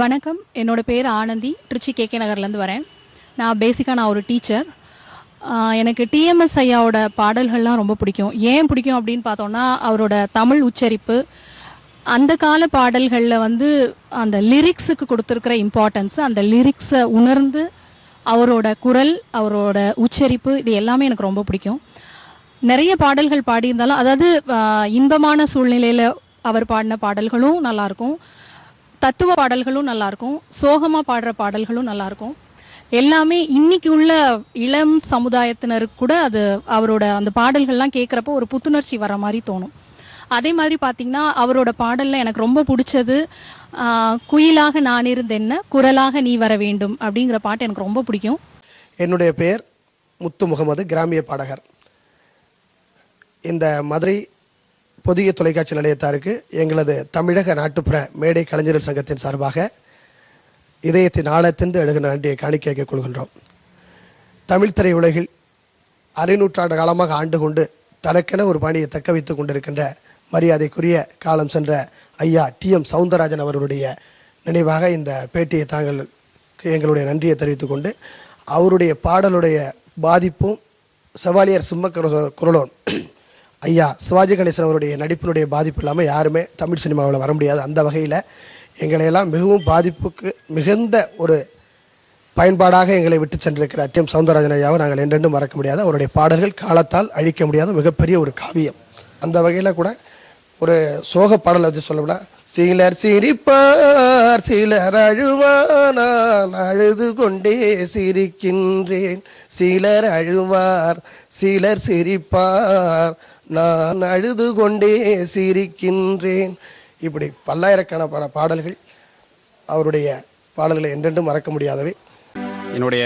வணக்கம். என்னோட பேர் ஆனந்தி. திருச்சி கேகே நகர்லேருந்து வரேன். நான் பேசிக்காக நான் ஒரு டீச்சர் எனக்கு டிஎம்எஸ் ஐயாவோட பாடல்கள்லாம் ரொம்ப பிடிக்கும். ஏன் பிடிக்கும் அப்படின்னு பார்த்தோன்னா அவரோட தமிழ் உச்சரிப்பு அந்த கால பாடல்களில் வந்து அந்த லிரிக்ஸுக்கு கொடுத்துருக்கிற இம்பார்ட்டன்ஸ் அந்த லிரிக்ஸை உணர்ந்து அவரோட குரல் அவரோட உச்சரிப்பு இது எல்லாமே எனக்கு ரொம்ப பிடிக்கும். நிறைய பாடல்கள் பாடியிருந்தாலும் அதாவது இன்பமான சூழ்நிலையில் அவர் பாடின பாடல்களும் நல்லாயிருக்கும் தத்துவ பாடல்களும் நல்லாயிருக்கும் சோகமாக பாடுற பாடல்களும் நல்லாயிருக்கும் எல்லாமே இன்னைக்கு உள்ள இளம் சமுதாயத்தினருக்கு கூட அது அவரோட அந்த பாடல்கள்லாம் கேட்குறப்போ ஒரு புத்துணர்ச்சி வர மாதிரி தோணும். அதே மாதிரி பார்த்தீங்கன்னா அவரோட பாடலில் எனக்கு ரொம்ப பிடிச்சது குயிலாக நான் இருந்தென்ன குரலாக நீ வர வேண்டும் அப்படிங்கிற பாட்டு எனக்கு ரொம்ப பிடிக்கும். என்னுடைய பெயர் முத்து முகமது கிராமிய பாடகர். இந்த மதுரை புதிய தொலைக்காட்சி நிலையத்தாருக்கு எங்களது தமிழக நாட்டுப்புற மேடை கலைஞர்கள் சங்கத்தின் சார்பாக இதயத்தின் ஆழத்தின்று எழுகிற நன்றியை காணிக்கையாக கொள்கின்றோம். தமிழ் திரையுலகில் அரைநூற்றாண்டு காலமாக ஆண்டு கொண்டு தனக்கென ஒரு பாணியை தக்க வைத்துக் கொண்டிருக்கின்ற மரியாதைக்குரிய காலம் சென்ற ஐயா டி எம் சவுந்தரராஜன் அவர்களுடைய நினைவாக இந்த பேட்டியை தாங்கள் எங்களுடைய நன்றியை தெரிவித்துக் கொண்டு அவருடைய பாடலுடைய பாதிப்பும் செவாலியர் சிம்ம குரலோன் ஐயா சிவாஜி கணேசன் அவருடைய நடிப்பினுடைய பாதிப்பு இல்லாமல் யாருமே தமிழ் சினிமாவில் வர முடியாது. அந்த வகையில் எங்களையெல்லாம் மிகவும் பாதிப்புக்கு மிகுந்த ஒரு பயன்பாடாக எங்களை விட்டு சென்றிருக்கிற டி எம் சவுந்தரராஜன் ஐயாவை நாங்கள் என்றென்றும் மறக்க முடியாது. அவருடைய பாடல்கள் காலத்தால் அழிக்க முடியாத மிகப்பெரிய ஒரு காவியம். அந்த வகையில் கூட ஒரு சோக பாடலை வச்சு சொல்லணும்னா சிலர் சிரிப்பார் சிலர் அழுவார் அழுது கொண்டே சிரிக்கின்றேன். சிலர் அழுவார் சிலர் சிரிப்பார் நான் அழுது கொண்டே சிரிக்கின்றேன். இப்படி பல்லாயிரக்கணக்கான பாடல்கள் அவருடைய பாடல்களை என்றென்றும் மறக்க முடியாதவை. என்னுடைய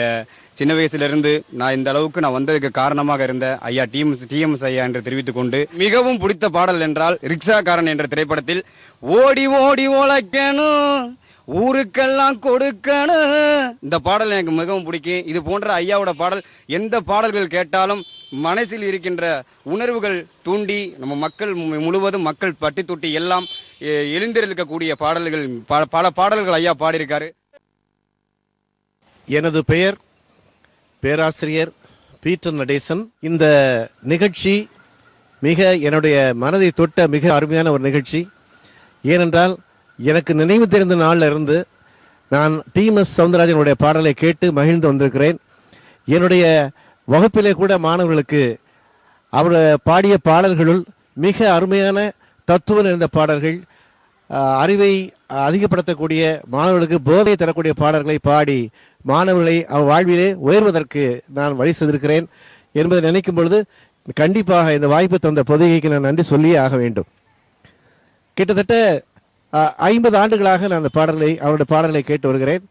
சின்ன வயசுலேருந்து நான் இந்த அளவுக்கு நான் வந்ததுக்கு காரணமாக இருந்த ஐயா டிஎம்எஸ் டிஎம்எஸ் ஐயா என்று தெரிவித்துக் கொண்டு மிகவும் பிடித்த பாடல் என்றால் ரிக்ஷாக்காரன் என்ற திரைப்படத்தில் ஓடி ஓடி உழைக்கணும். ஊருக்கெல்லாம் கொடுக்கணும். இந்த பாடல் எனக்கு மிகவும் பிடிக்கும். இது போன்ற ஐயாவோட பாடல் எந்த பாடல்கள் கேட்டாலும் மனசில் இருக்கின்ற உணர்வுகள் தூண்டி நம்ம மக்கள் மு- முழுவதும் மக்கள் பட்டி தொட்டி எல்லாம் எழுந்திருக்கக்கூடிய பாடல்கள் பல- பல பாடல்கள் ஐயா பாடியிருக்காரு. எனது பெயர் பேராசிரியர் பீட்டர் நடேசன். இந்த நிகழ்ச்சி மிக என்னுடைய மனதை தொட்ட மிக அருமையான ஒரு நிகழ்ச்சி. ஏனென்றால் எனக்கு நினைவு தெரிந்த நாளில் இருந்து நான் டிஎம்எஸ் சவுந்தரராஜனுடைய பாடலை கேட்டு மகிழ்ந்து வந்திருக்கிறேன். என்னுடைய வகுப்பிலே கூட மாணவர்களுக்கு அவர் பாடிய பாடல்களுள் மிக அருமையான தத்துவம் நிறைந்த பாடல்கள் அறிவை அதிகப்படுத்தக்கூடிய மாணவர்களுக்கு போதை தரக்கூடிய பாடல்களை பாடி மாணவர்களை அவர் வாழ்விலே உயர்வதற்கு நான் வழி செய்திருக்கிறேன் என்பதை நினைக்கும் பொழுது கண்டிப்பாக இந்த வாய்ப்பு தந்த பொதுகைக்கு நான் நன்றி சொல்லியே ஆக வேண்டும். கிட்டத்தட்ட ஐம்பது ஆண்டுகளாக நான் அந்த பாடலை அவருடைய பாடலை கேட்டு வருகிறேன்.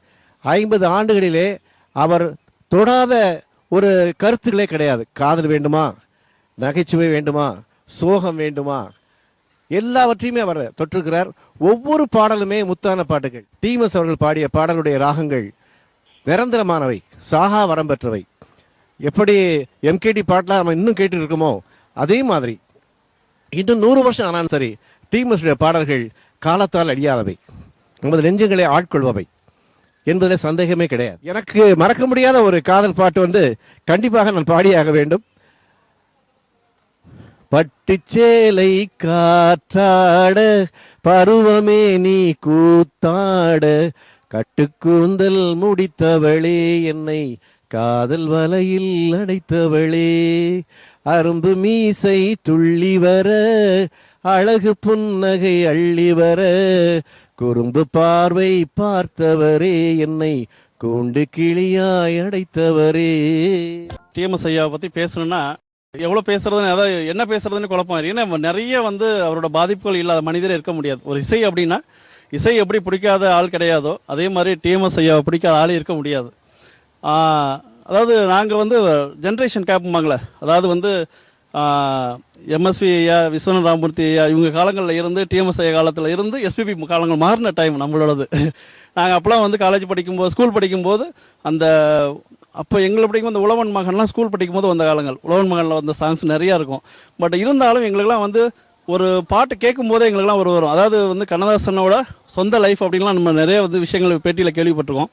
ஐம்பது ஆண்டுகளிலே அவர் தொடாத ஒரு கருத்துக்களே கிடையாது. காதல் வேண்டுமா? நகைச்சுவை வேண்டுமா? சோகம் வேண்டுமா? எல்லாவற்றையுமே அவர் தொற்றுக்கிறார் ஒவ்வொரு பாடலுமே முத்தான பாட்டுகள். டிஎம்எஸ் அவர்கள் பாடிய பாடலுடைய ராகங்கள் நிரந்தரமானவை சாகா வரம் பெற்றவை. எப்படி எம்கேடி பாட்டெலாம் நம்ம இன்னும் கேட்டு இருக்கோமோ அதே மாதிரி இன்னும் நூறு வருஷம் ஆனாலும் சரி டிஎம்எஸ் பாடல்கள் காலத்தால் அழியாதவை. நமது நெஞ்சங்களை ஆட்கொள்பவை என்பதில் சந்தேகமே கிடையாது. எனக்கு மறக்க முடியாத ஒரு காதல் பாட்டு வந்து கண்டிப்பாக நான் பாடியாக வேண்டும். பட்டுச்சேலை காற்றாட பருவமே நீ கூத்தாட கட்டுக்கூந்தல் முடித்தவளே என்னை காதல் வலையில் அடைத்தவளே. அரும்பு மீசை துள்ளி வர அழகு புன்னகை அள்ளி வர குறும்பு பார்வை பார்த்தவரே என்னை கூண்டு கிளியாய் அடைத்தவரே. டிஎம்எஸ் ஐயாவை பற்றி பேசணும்னா எவ்வளோ பேசுறதுன்னு அதாவது என்ன பேசுறதுன்னு குழப்பம் ஏன்னா நிறைய வந்து அவரோட பாதிப்புகள் இல்லாத மனிதரே இருக்க முடியாது. ஒரு இசை அப்படின்னா இசை எப்படி பிடிக்காத ஆள் கிடையாதோ அதே மாதிரி டிஎம்எஸ் ஐயாவை பிடிக்காத ஆள் இருக்க முடியாது. அதாவது நாங்கள் வந்து ஜென்ரேஷன் கேப்புமாங்களே அதாவது வந்து எம்எஸ்வி ஐயா விஸ்வநாத் ராமூர்த்தி ஐயா இவங்க காலங்களில் இருந்து டிஎம்எஸ் ஐயா காலத்தில் இருந்து எஸ்பிபி காலங்கள் மாறின டைம் நம்மளோடது. நாங்கள் அப்போலாம் வந்து காலேஜ் படிக்கும்போது ஸ்கூல் படிக்கும்போது அந்த அப்போ எங்களை படிக்கும் அந்த உழவன் மகன்லாம் ஸ்கூல் படிக்கும்போது வந்த காலங்கள். உழவன் மகனில் வந்த சாங்ஸ் நிறையா இருக்கும். பட் இருந்தாலும் எங்களுக்குலாம் வந்து ஒரு பாட்டு கேட்கும் போதே எங்களுக்குலாம் ஒரு வரும். அதாவது வந்து கண்ணதாசனோட சொந்த லைஃப் அப்படின்லாம் நம்ம நிறைய வந்து விஷயங்கள் பேட்டியில் கேள்விப்பட்டிருக்கோம்.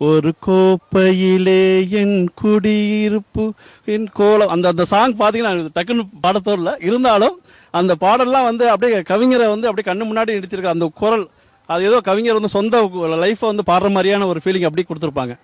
ஒரு கோப்பையிலே என் குடியிருப்பு என் கோலம். அந்த அந்த சாங் பார்த்தீங்கன்னா டக்குன்னு பாடத்தோரில் இருந்தாலும் அந்த பாடல்லாம் வந்து அப்படியே கவிஞரை வந்து அப்படியே கண்ணு முன்னாடி நிறுத்திருக்க அந்த குரல் அது ஏதோ கவிஞர் வந்து சொந்த லைஃப்பை வந்து பாடுற மாதிரியான ஒரு ஃபீலிங் அப்படி கொடுத்துருப்பாங்க.